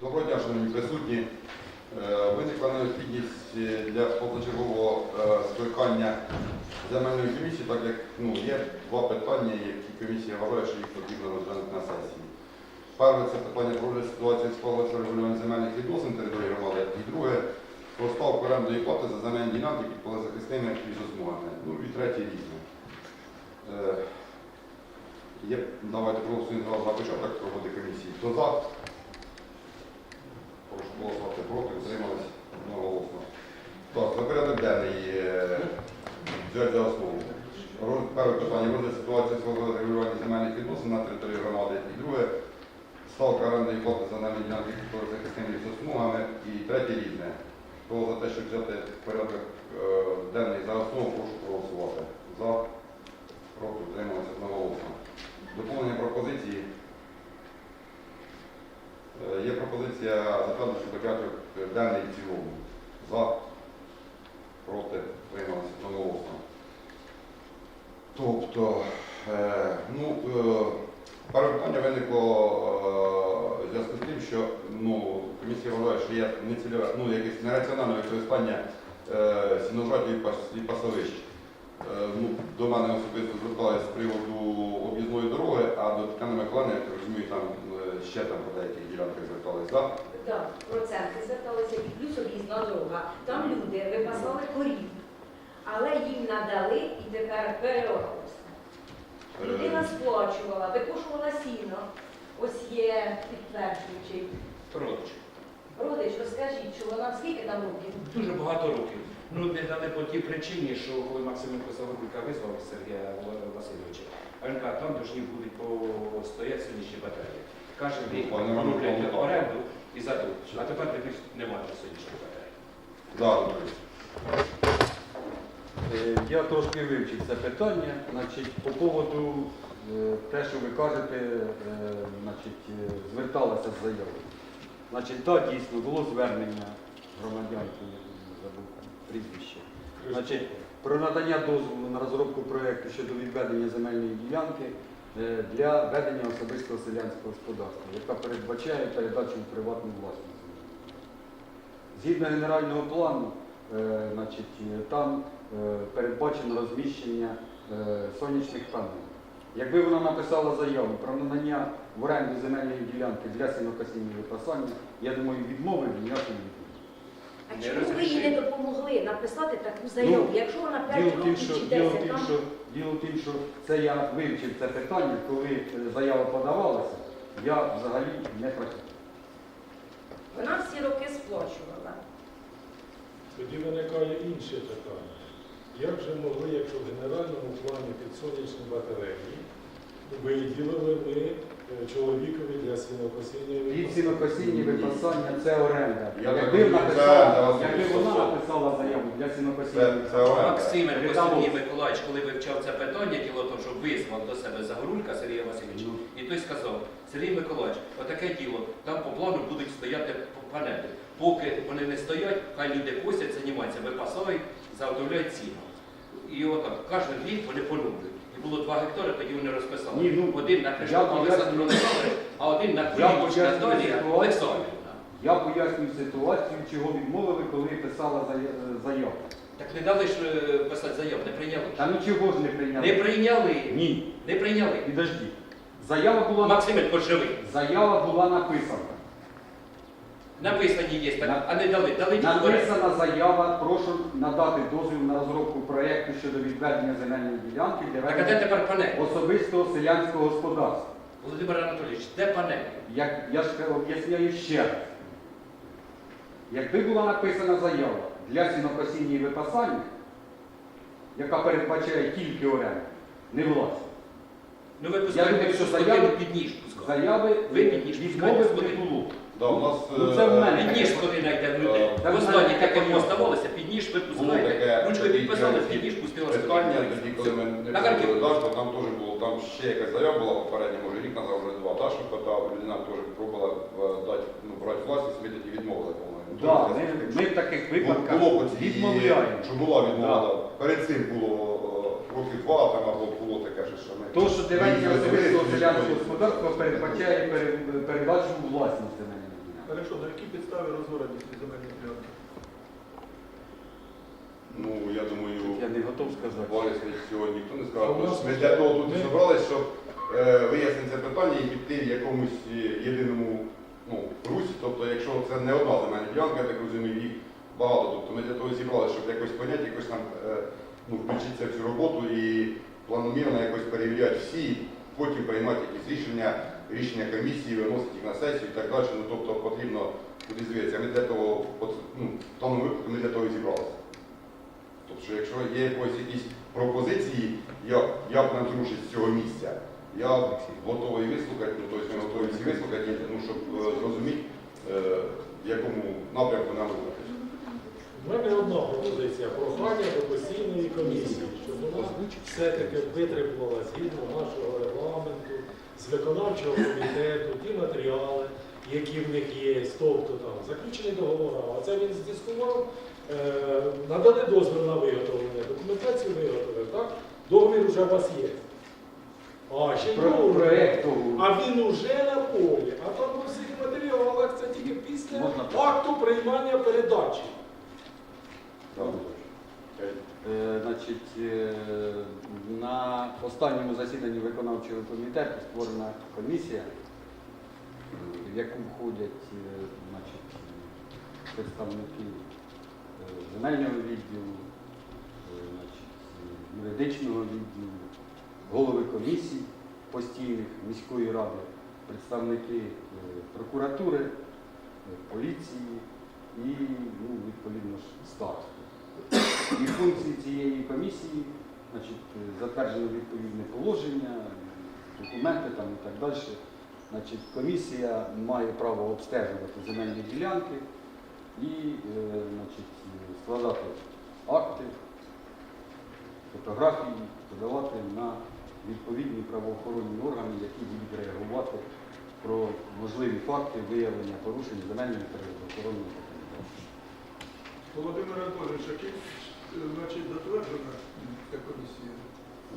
Доброго дня, шановні присутні. Е, Виникла необхідність е, для позачергового е, скликання земельної комісії, так як ну, є два питання, які комісія вважає, що їх потрібно розглянути на сесії. Перше це питання про розгляд ситуації склалася регулювання земельних відносин території громади, і друге про ставку орендної плати за земельні ділянки під полезахисними лісосмугами. Ну і третє різне. Е, давайте проголосуємо зразу початок роботи комісії. Хто за? Прошу голосувати проти, утримались одноголосно. Так, за порядок денний е, взяти за основу. Перше питання розгляд ситуації свого регулювання земельних відносин на території громади. І друге ставка орендної плати за земельні ділянки захисними лісосмугами. І третє різне. Хто за те, щоб взяти порядок е, денний за основу, прошу проголосувати. За, проти, утрималися одноголосно. Доповнення пропозиції. Е, Є пропозиція затвердити порядок денний в цілому. За, проти, приймалися одноголосно. Тобто, е, ну, е, перше питання виникло в зв'язку з тим, що ну, комісія вважає, що є нецільове, ну, якесь нераціональне використання сіножатів і пасовищ. Ну, до мене особисто зверталися з приводу об'їзної дороги, а до Тетяни Миколаївни, я так розумію, там е, ще там по деяких ділянках звертались, так? Так, проценти зверталися і плюс об'їзна дорога. Там люди випасали корів, але їм надали і тепер переоралося. Людина сплачувала, викушувала сіно. Ось є підтверджуючий Родич. родич, розкажіть, що вона скільки там років? Дуже багато років. Ну, не дали по тій причині, що коли Максименко Загорулька визвав Сергія Васильовича, а він каже, там повинні будуть постояти сонячні батареї. Каже, рік Ну, роблять ну, оренду і задуть. А тепер тепер немає сонячних батарей. Да, добре. Е, Я трошки вивчив це питання. Значить, по поводу е, те, що ви кажете, е, значить, зверталися з заявою. Значить, так, дійсно, було звернення громадянки, забув прізвище. Значить, про надання дозволу на розробку проєкту щодо відведення земельної ділянки для ведення особистого селянського господарства, яка передбачає передачу в приватну власність. Згідно генерального плану, е, значить, е, там е, передбачено розміщення е, сонячних панелей. Якби вона написала заяву про надання в оренду земельної ділянки для сінокосіння випасання, я думаю, відмови ніякої не буде. А чому ви їй не допомогли написати таку заяву? Ну, Якщо вона 5 Діло в тім, років що, чи діло в 10, тім, там що, діло в тім, що це я вивчив це питання, коли е, заява подавалася, я взагалі не працював. вона всі роки сплачувала. Тоді виникає інше питання. Як же могли, якщо в генеральному плані під сонячні батареї виділили ми чоловікові для сінокосіння і Від випасання? сінокосіння випасання це оренда. Я Якби, написала, вона написала заяву для сінокосіння, Це, це оренда. Максименко Сергій Миколаївич, коли вивчав це питання, діло в тому, що визвав до себе Загорулька Сергія Васильовича, Ну. і той сказав, Сергій Миколаївич, отаке діло, там по плану будуть стояти панелі. Поки вони не стоять, хай люди косять, займаються, випасають, заготовляють ціну. І отак, кожен рік вони поновлюють. Було два гектари, тоді вони розписали. Ні, ну, один на поясню- Олександру Олександровичу, а один на Я Кулініч поясню Наталія ситуацію. Олександрівна. Я пояснюю ситуацію, чого відмовили, коли писала зая- заяву. Так не дали ж е, писати заяву, не прийняли. Та нічого ж не прийняли. Не прийняли. Ні, Не прийняли. підожди. Заява була, Максименко живий. заява була написана. Написані є, так, а не дали. Дали тільки. Написана заява, прошу надати дозвіл на розробку проєкту щодо відведення земельної ділянки для Так а де ведення тепер панель? особистого селянського господарства. Володимир Анатолійович, де панель? Як я ж об'ясняю ще раз. Якби була написана заява для сінокосіння і випасання, яка передбачає тільки оренду, не власність, Ну ви Я думаю, що скотину заяви- під ніж заяви Ви мені ж відмови не скотину. було. Да, у нас, Ну, це в е, мене. Під ніж скотина йде в людей. Е, Останнє, в яке таке оставалося, під ніж ви Було пускаєте. таке Ручкою тоді підписали, під ніж пустила питання, тоді, коли ми не На Харків. були даш, то там теж було, там ще якась заява була попередня, може рік назад вже два Даша питав, людина теж пробувала е, дати, ну, брати власність, ми тоді відмовили, по-моєму. Да, ми, ми в таких випадках Було по цій- відмовляємо. Що була відмова, Да. да. перед цим було е, років два, там або було таке, що ми... То, що Ми особистого селянського господарства передбачає пере- передачу у власність. Хорошо, на якій підставі розорені ці земельні ділянки? Ну, я думаю, Я не готов сказати. Борис сьогодні ніхто не сказав. Тобто Ми для того тут і ми- зібрались, щоб е, вияснити це питання і піти в якомусь е, єдиному ну, русі. Тобто, якщо це не одна земельна ділянка, я так розумію, їх багато. Тобто ми для того і зібралися, щоб якось поняти, якось там е, ну, включитися в цю роботу і планомірно якось перевіряти всі, і потім приймати якісь рішення, рішення комісії, виносити їх на сесію і так далі. Ну, тобто потрібно куди звіритися. Ми для того, ну, в тому випадку ми для того і зібралися. Тобто, якщо є якось якісь пропозиції, як, як нам зрушити з цього місця, я готовий вислухати, ну, тобто ми готові всі вислухати, ну, щоб е, зрозуміти, е, в якому напрямку нам рухатися. У мене одна пропозиція прохання до постійної комісії, щоб вона все-таки витримувала згідно нашого регламенту, з виконавчого комітету, ті матеріали, які в них є, тобто там заключені договори, а це він здискував, е, надали дозвіл на виготовлення, документацію виготовив, так? Договір вже у вас є. А, ще Про договір. проєкту. А він уже на полі, а там у всіх матеріалах це тільки після Можна акту приймання передачі. Е, Значить, е, на останньому засіданні виконавчого комітету створена комісія, в яку входять е, значить, представники е, земельного відділу, е, значить, е, юридичного відділу, голови комісій постійних міської ради, представники е, прокуратури, е, поліції і ну, відповідно ж старости. І функції цієї комісії, значить, е, затверджено відповідне положення, документи там і так далі. Значить, комісія має право обстежувати земельні ділянки і е, значить, складати акти, фотографії, подавати на відповідні правоохоронні органи, які будуть реагувати про можливі факти виявлення порушень земельної та законодавства. Володимир Анатолійович, який, значить, затверджена ця комісія?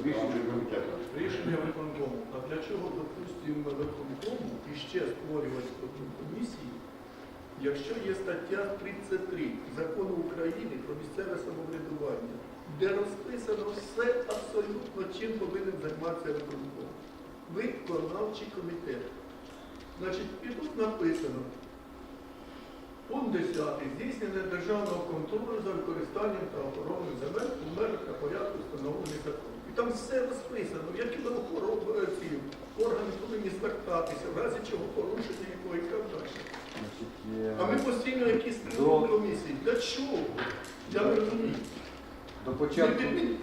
Рішення комітету. Рішення виконкому. А для чого, допустимо, виконкому іще створювати одну комісію, якщо є стаття 33 Закону України про місцеве самоврядування, де розписано все абсолютно, чим повинен займатися виконком. Виконавчий комітет. Значить, і тут написано. Пункт 10. Здійснення державного контролю за використанням та охороною земель у межах та порядку встановлених законом. І там все розписано, які охорони ці органи повинні звертатися, в разі чого порушення так далі. Е, А ми постійно якісь комісії. Для чого? Я не розумію. До Ми, підмі-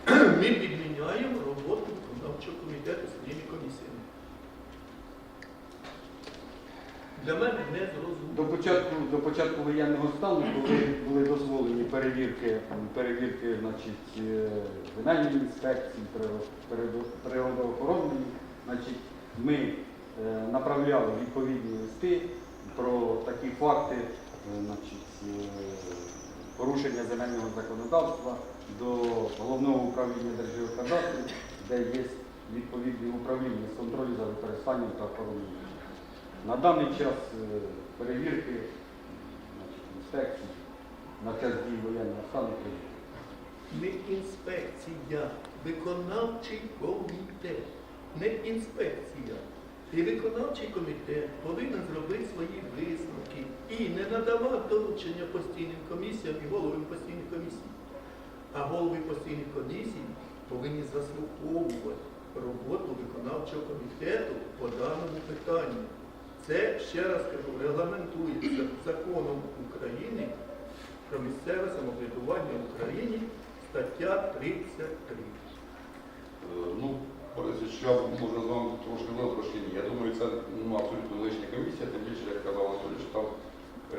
ми підміняємо роботу виконавчого комітету з своїми комісіями. Для мене не зрозуміло. до початку, до початку воєнного стану, коли були дозволені перевірки, перевірки значить, е, інспекції, приро- природоохоронної, значить, ми е, направляли відповідні листи про такі факти е, значить, е, порушення земельного законодавства до головного управління Держгеокадастру, де є відповідне управління з контролю за використанням та охороною. На даний час е, перевірки значить, інспекцій на час дії воєнного стану. Не інспекція, виконавчий комітет, не інспекція. І виконавчий комітет повинен зробити свої висновки і не надавати доручення постійним комісіям і головам постійних комісій. А голови постійних комісій повинні заслуховувати роботу виконавчого комітету по даному питанню. Це, ще раз кажу, регламентується законом України про місцеве самоврядування в Україні, стаття 33. Е, Ну, я можу з вами трошки трошки. Я думаю, це ну, абсолютно лишня комісія, тим більше, як казав Анатолій, що там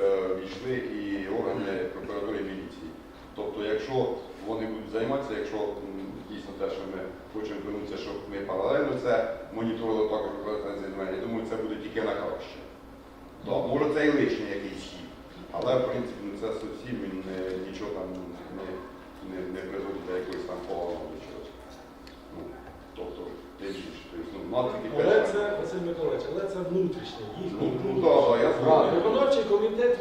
е, війшли і органи прокуратури міліції. Тобто, якщо вони будуть займатися, якщо дійсно те, що ми хочемо звернутися, щоб ми паралельно це моніторили також використання земель, я думаю, це буде тільки на краще. Так, може це і лишній якийсь хід, але в принципі ну, це зовсім він не, нічого там не, не, не призводить до якогось там поганого до чогось. Ну, тобто, не більше. Тобто, ну, мати Але перше. це, Василь Миколаївич, але це внутрішнє, їхній Ну, ну, да, да, я згоден. Виконавчий комітет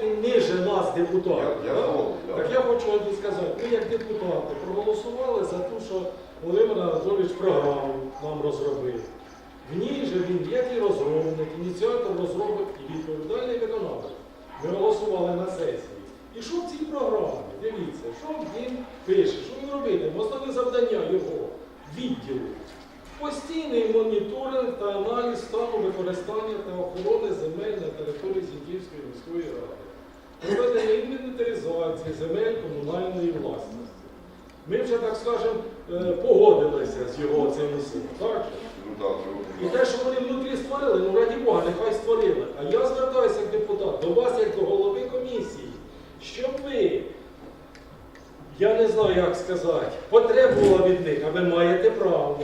нас, депутатів. Я- я згоден, да. Так я хочу вам сказати, ми як депутати проголосували за те, що Володимир Анатолійович програму нам розробив. В ній же він як і розробник, ініціатор розробок і відповідальний виконавець. Ми голосували на сесії. І що в цій програмі? Дивіться, що він пише, що він робитиме. Основне завдання його відділу. Постійний моніторинг та аналіз стану використання та охорони земель на території Зіньківської міської ради. Проведення інвентаризації земель комунальної власності. Ми вже, так скажемо, е, погодилися з його цим усім. Так? Ну І те, що вони внутрі створили, ну раді Бога, нехай створили. А я звертаюся як депутат до вас, як до голови комісії, щоб ви, я не знаю, як сказати, потребувала від них, а ви маєте право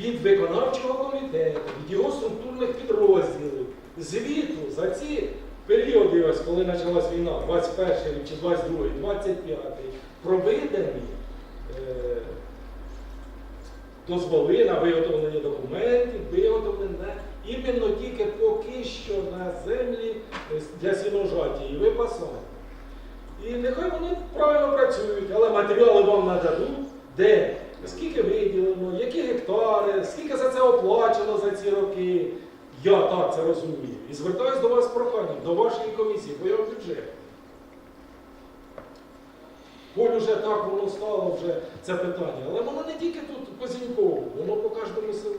від виконавчого комітету, від його структурних підрозділів, звіту за ці періоди, ось коли почалась війна, 21 рік чи 22, 25, проведені. Е, дозволи на виготовлення документів, виготовлення іменно тільки поки що на землі е, для сіножаті і випасання. І нехай вони правильно працюють, але матеріали вам нададуть, де, скільки виділено, які гектари, скільки за це оплачено за ці роки. Я так це розумію. І звертаюся до вас з проханням, до вашої комісії, по його бюджету. Коль уже так воно стало вже це питання. Але воно не тільки тут по Зінькову, воно по кожному селу.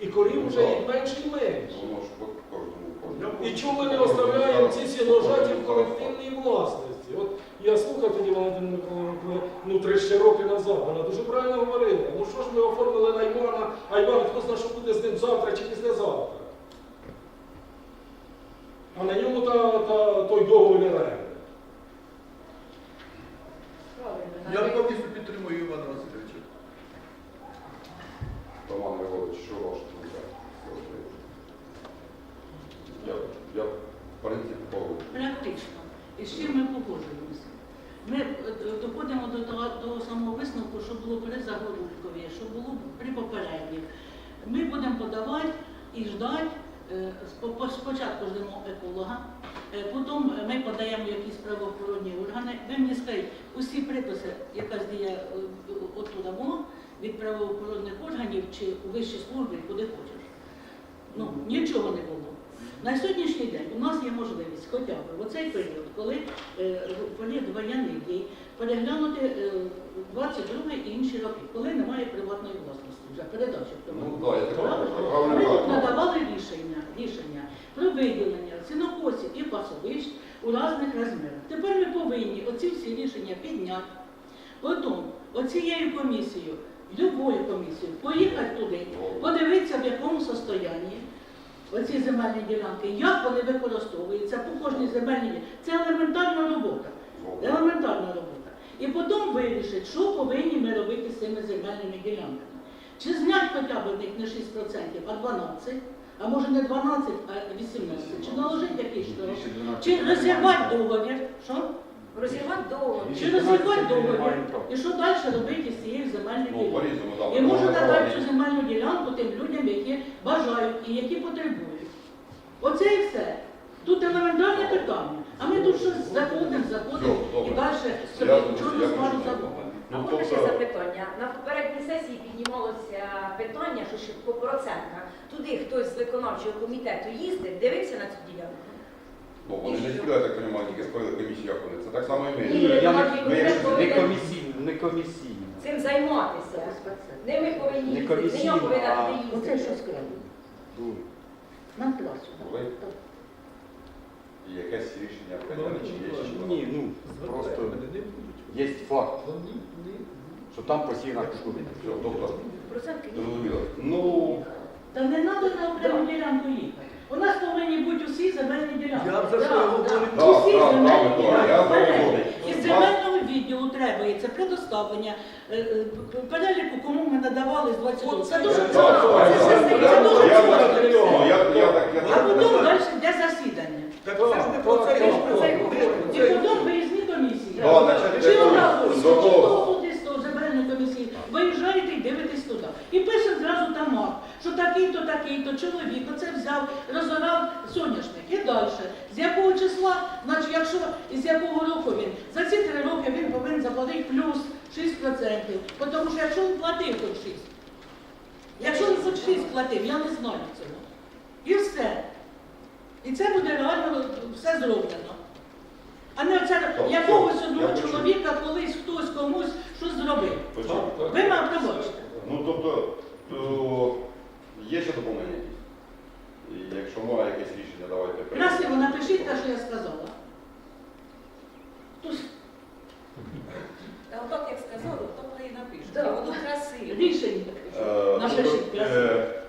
І корів вже їх менше і менше. воно ж по кожному кожному. І чому ми не оставляємо ці всі ножаті в колективній власності? От я слухав тоді Валентину Миколаївну, ну три ще роки назад, вона дуже правильно говорила. Ну що ж ми оформили на Івана, а Іван хто знає, що буде з ним завтра чи післязавтра. А на ньому та, та, той договір оренди. Я повністю підтримую Івана Васильовича. Роман Григорович, що ваше думка? Я, я, в принципі, погоджуюсь. Практично. І з чим ми погоджуємося? Ми е, доходимо до того, того самого висновку, що було при Загорулькові, що було при попередніх. Ми будемо подавати і ждати. Е, спо- по- Спочатку ждемо еколога, е, потім ми подаємо якісь правоохоронні органи. Ви мені скажіть, усі приписи, якась дія е, оттуда була від правоохоронних органів чи у вищій службі, куди хочеш. Ну, нічого не було. На сьогоднішній день у нас є можливість хоча б в оцей період, коли період воєнних дій, переглянути е, 22 і інші роки, коли немає приватної власності, вже передачі. Ну я Ми тут надавали рішення, рішення про виділення сінокосів і пасовищ у різних розмірах. Тепер ми повинні оці всі рішення підняти. Потім оцією комісією, любою комісією, поїхати туди, подивитися, в якому состоянні оці земельні ділянки, як вони використовуються по кожній земельній ділянці. Це елементарна робота. Елементарна робота. І потім вирішити, що повинні ми робити з цими земельними ділянками. Чи зняти хоча б них не 6%, а 12%, а може не 12, а 18%, чи наложити якийсь штраф, чи розірвати договір, що? Розірвати договір. Чи розірвати договір, і що далі робити з цією земельною Ну, ділянкою? І може Можна надати цю земельну ділянку тим людям, які бажають і які потребують. Оце і все. Тут елементарне питання. А ми тут щось заходимо, заходимо і далі Я собі можна ще тобто, запитання? На попередній сесії піднімалося питання, що ще по процентах. Туди хтось з виконавчого комітету їздив, дивився на цю ділянку. ну, вони не сюди, я так розумію, тільки створили комісію, як вони. Це так само і ми. Ні, Я не, виконавчий ми комітет не повинен комісійно, не комісійно. цим займатися. Не ми повинні Не їздити, не комісійно, повинна а- туди Оце їздити. що скрали. Дуже. Нам класу. Були? І якесь рішення прийняли, чи є ще? Ні, ну просто є факт, що там постійна культура. Все, добре. Зрозуміло. Ну, Та не треба на окрему ділянку їхати. У нас повинні бути усі земельні ділянки. Я за що Да, говорю. да. Так, Усі так, земельні так, ділянки. я Перелік. Із земельного відділу требується предоставлення е, е, переліку, кому ми надавали з 22. Це дуже просто. Це все- я- це дуже я- просто. ну, я- я так- я А так- потім далі йде засідання. Так це ж не про це так, так. І потім виїзні комісії. Да, значить, Чи одразу, до чи того. того земельної комісії, виїжджаєте і дивитесь туди. І пише зразу там акт, що такий-то, такий-то чоловік оце взяв, розорав соняшник. І далі. З якого числа значить, якщо із якого року він, за ці три роки він повинен заплатити плюс 6%. Тому що якщо він платив хоч 6, якщо він хоч 6 платив, я не знаю цього. І все. І це буде реально все зроблено. А не оце якогось одного чоловіка колись хтось комусь щось зробив. Ви мене пробачте. Ну, тобто, то є ще доповнення якісь? І якщо має якесь рішення, давайте. приймемо. Красиво напишіть те, що я сказала. Тож Та отак, як сказали, то і напишуть. Да. І воно красиво. рішення. Е, Напишіть, тобто, красиво. е,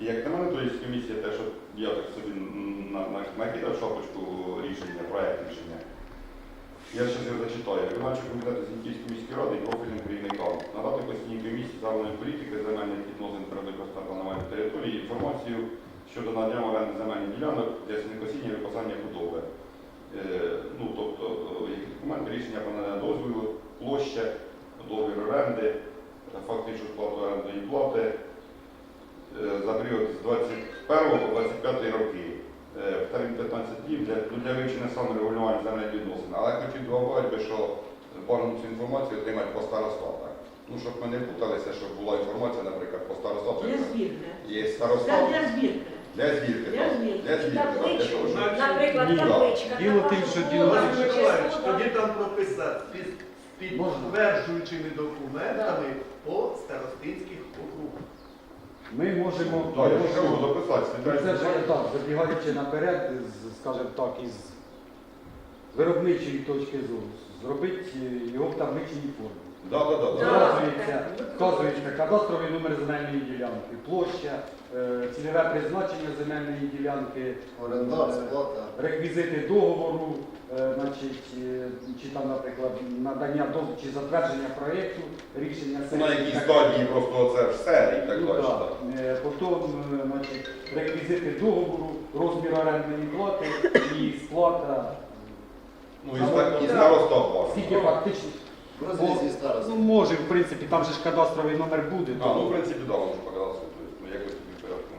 Як на мене, то є комісія, те, що я так собі на- на- накидав шапочку рішення, проект рішення. Я його зачитаю. Виконавчий комітет Зіньківської міської ради і профільним керівникам надати постійній комісії загальної політики земельних відносин природокористання планування території інформацію щодо надання оренди земельних ділянок для сінокосіння і випасання худоби. Е, ну, тобто, е, які документи, рішення про надання дозволу, площа, договір оренди, фактичну сплату орендної плати е, за період з 21 по 25 роки. Е, В термін 15 днів для, ну, для вивчення саморегулювання земельних відносин. Але хотів добавити, би, що бажано цю інформацію отримати по старостатах. Ну, щоб ми не путалися, щоб була інформація, наприклад, по старостатах. Для збірки. Є старостат для збірки. для звірки. Для так. звірки. Для звірки. так, для того, щоб- наприклад, Ні, табличка. Діло тим, що діло Миколаївич, тоді там прописати під Можна. підтверджуючими документами по старостинських. Ми можемо Так, я. Ну, Це так, забігаючи наперед, з, скажімо так, із виробничої точки зору, зробити е, його в табличній формі. Да, да, да, да. Вказується, вказується кадастровий номер земельної ділянки, площа, е, цільове призначення земельної ділянки, Орендар, е, сплата. реквізити договору, е, значить, е, чи там, наприклад, надання дозволу чи затвердження проєкту, рішення На якій і стадії просто це все і так Ну, далі. да. так. Е, Потім е, значить, реквізити договору, розмір орендної плати і сплата. Ну, і, ста- і вас. Скільки фактично. В розрізі старості. Ну, може, в принципі, там же ж кадастровий номер буде. А, ну, в принципі, да, можу показати. Ну, якось тобі в порядку.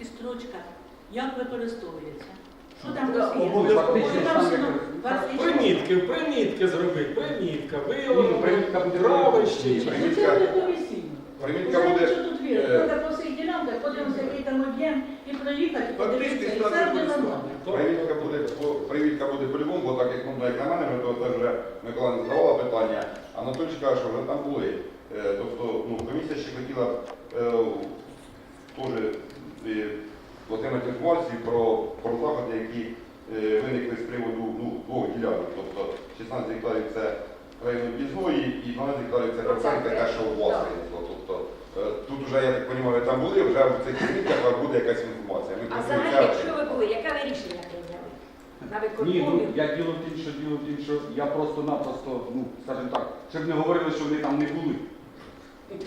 І строчка. Як використовується? Що там як- фактично. Примітки, примітки зробити, примітка, ну, примітка буде виявлено, робити. травище. Примітка. Ну, Це. Примітка буде. що тут е. Треба подивимося, який там об'єм, і проїхати, подивитися, і все буде нормально. Привітка буде, по- привітка буде по-любому, бо так як, ну, як на мене, ми то це вже Микола не задавала питання, а Анатолій каже, що вже там були. Е, Тобто, ну, комісія ще хотіла е, теж е, отримати інформацію про, про заходи, які е, виникли з приводу ну, двох ділянок. Тобто 16 гектарів це район об'їзної і 12 гектарів це процент, яка що у вас Тобто, вже, я так розумію, ви там були, вже в цих примітках буде якась інформація. Ми А взагалі, якщо ви були, яке ви рішення прийняли? На Ні, ну виконкомі? я діло в тім, що діло в тім, що я просто-напросто, ну, скажімо так, щоб не говорили, що вони там не були. Ні,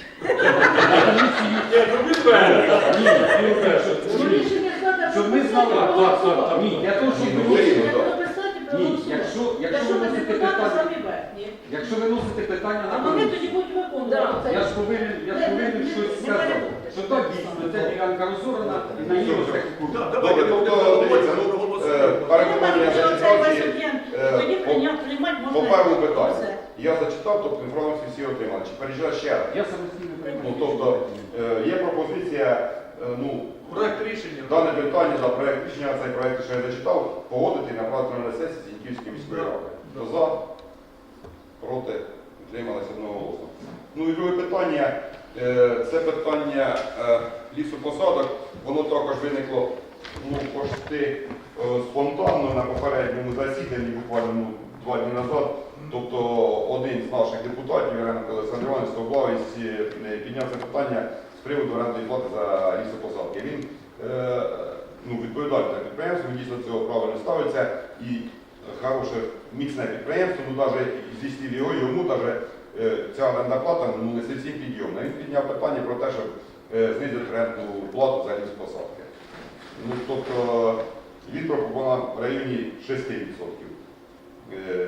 відверто. Ні, діло в те, що- Ну, рішення Щоб ми знали, так, так, так, ні, для того, щоб Ні, ви Ні, якщо, якщо Якщо ви питання, самі верхні, якщо виносите питання а на вони тоді комісію, будуть виконувати. це. я ж повинен, я ж повинен не- щось не сказати, що так дійсно, ця ділянка розорана і на її ось такі курси. Добре, давайте тобто, ну, е, переконання е, Тоді по- прийняти, приймати можна. По першому питанню. Все. Я зачитав, тобто інформацію всі отримали. Чи переїжджав ще раз? Я самостійно приймаю. Ну, тобто, е, є пропозиція, е, ну, Проект рішення. дане питання за проект рішення, цей проект, що я зачитав, погодити і направити на сесії Зіньківської міської ради. Хто за, проти, утрималися одноголосно. Ну і друге питання, е, це питання е, лісопосадок, воно також виникло ну, почти е, спонтанно на попередньому засіданні, буквально ну, два дні назад. Тобто один з наших депутатів, Ірина Олександр Іванович Стовблавець, е, підняв це питання з приводу орендної плати за лісопосадки. Він е, ну, відповідальний за підприємство, він дійсно цього правильно ставиться і хороше, міцне підприємство, ну навіть зі слів його, йому навіть е, ця орендна плата ну, не зовсім підйомна. Він підняв питання про те, щоб е, знизити орендну плату за лісопосадки. Ну, тобто він пропонував в районі 6%. Е,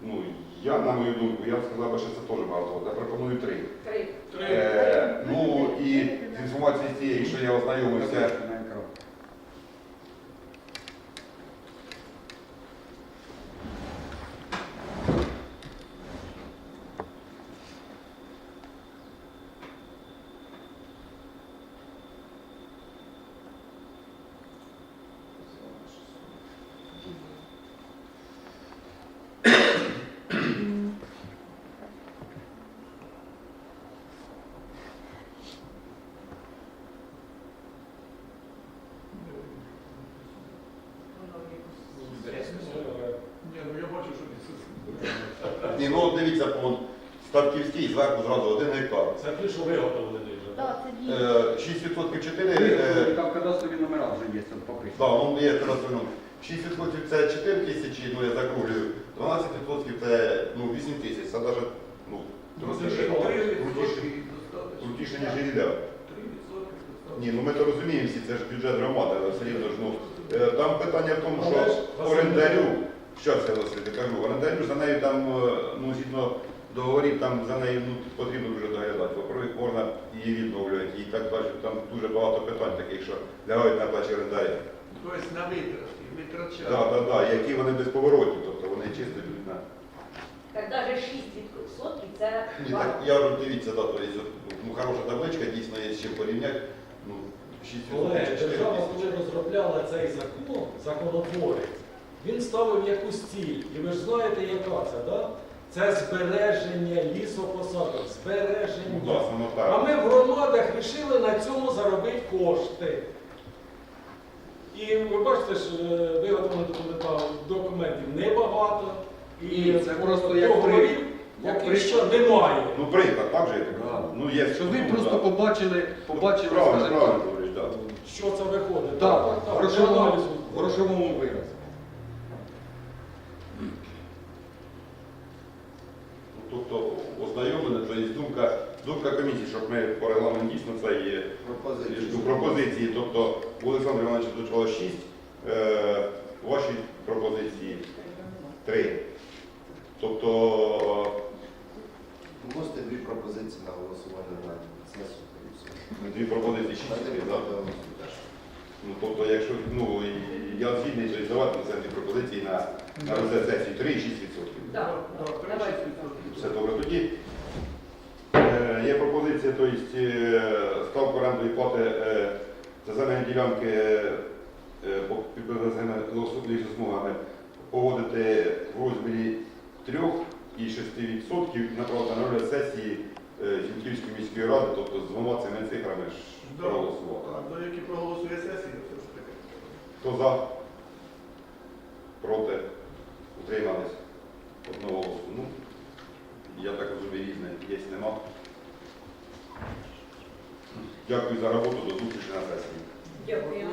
ну, я, на мою думку, я б сказав, би, що це теж багато. Я пропоную три. Три. Е, ну і з інформації з цієї, що я ознайомився, Ну от дивіться, вон, Ставківський, зверху зразу 1 гектар. Це ті, що виготовлений вже. Так, це дійсно. Е, 6% 4, е, Там кадастрові номера вже є, там пописано. Да, он є телефоном. 6% це 4 тисячі, ну я закруглюю. 12% це ну, 8 тисяч. Це навіть ну, Це трохи крутіше, крутіше, ніж. 3% Ні, ну ми то розуміємо всі, це ж бюджет громади, але все рівно ж, ну, е, там питання в тому, що орендарю, що це Василь, я кажу, орендарю за нею там, е, ну, згідно договорів, там за нею ну, потрібно дуже доглядати. Во-первых, можна її відновлювати і так далі. Там дуже багато питань таких, що лягають на плечі орендаря. Тобто на витрати, витрачати. Так, так, так, які вони безповоротні, тобто вони чисто йдуть на. Так навіть 6% це Ні, так, я говорю, дивіться, да, то є, ну, хороша табличка, дійсно є з чим порівняти. Ну, 6 Колеги, 4 держава, коли розробляла цей закон, законотворець, він ставив якусь ціль. І ви ж знаєте, яка це, да? Це збереження лісопосадок, Ну, збереження. да, саме А ми в громадах вирішили на цьому заробити кошти. І ви бачите, ж е, виготовлено документів небагато. І Це просто як при- як при- ще немає. Ну, приклад, так же? Да. Ну, є. Щоб ви ну, просто да. побачили, побачили, Правильно, правильно говориш, так. Що це виходить? Так, Так, в так, грошовому, аналізу. в грошовому виразі. Тобто ознайомлена, то є думка, думка комісії, щоб ми по регламенту дійсно це є ну, пропозиції. Тобто у Олександра Івановича звучало 6, е, ваші пропозиції 3. Тобто Вносите дві пропозиції на голосування на сесію. дві пропозиції 6, Дайте так? Ну, тобто, якщо ну, я згідний, то і давати на пропозиції на, на розгляд сесії 3 і 6 відсотків. Так, Да, так, да, давайте. 36%. Все добре. Тоді е, є пропозиція, тобто ставку орендної плати е, за земельні ділянки по підприємствами лісосмугами поводити в розмірі 3 і 6% направити на розгляд сесії Зінківської міської ради, тобто з двома цими цифрами ж. А за які проголосує сесія. Хто за? Проти? Утримались? Одного голосу. Ну, я так розумію, різне є, нема. Дякую за роботу, до зустрічі на сесії. Дякую.